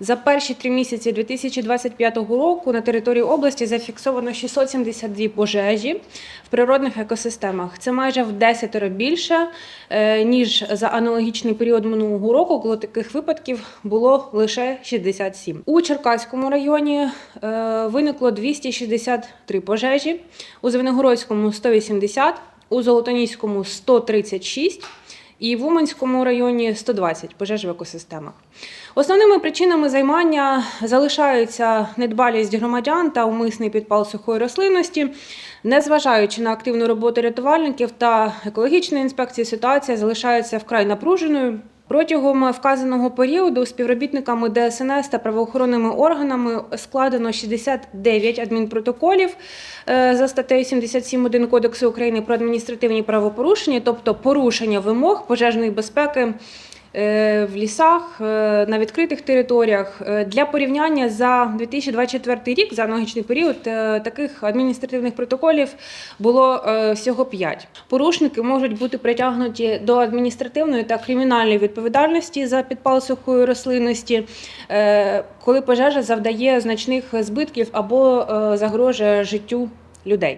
За перші три місяці 2025 року на території області зафіксовано 672 пожежі в природних екосистемах. Це майже в 10 більше е, ніж за аналогічний період минулого року, коли таких випадків було лише 67. У Черкаському районі е, виникло 263 пожежі, у Звенигородському 180, у Золотоніському 136 і в Уманському районі 120 пожеж в екосистемах. Основними причинами займання залишаються недбалість громадян та умисний підпал сухої рослинності. Незважаючи на активну роботу рятувальників та екологічної інспекції, ситуація залишається вкрай напруженою. Протягом вказаного періоду співробітниками ДСНС та правоохоронними органами складено 69 адмінпротоколів е, за статтею 77.1 Кодексу України про адміністративні правопорушення, тобто порушення вимог пожежної безпеки в лісах, е, на відкритих територіях. Е, Для порівняння за 2024 рік, за аналогічний період, е, таких адміністративних протоколів було е, всього 5. Порушники можуть бути притягнуті до адміністративної та кримінальної відповідальності за підпал сухої рослинності, е, коли пожежа завдає значних збитків або е, загрожує життю людей.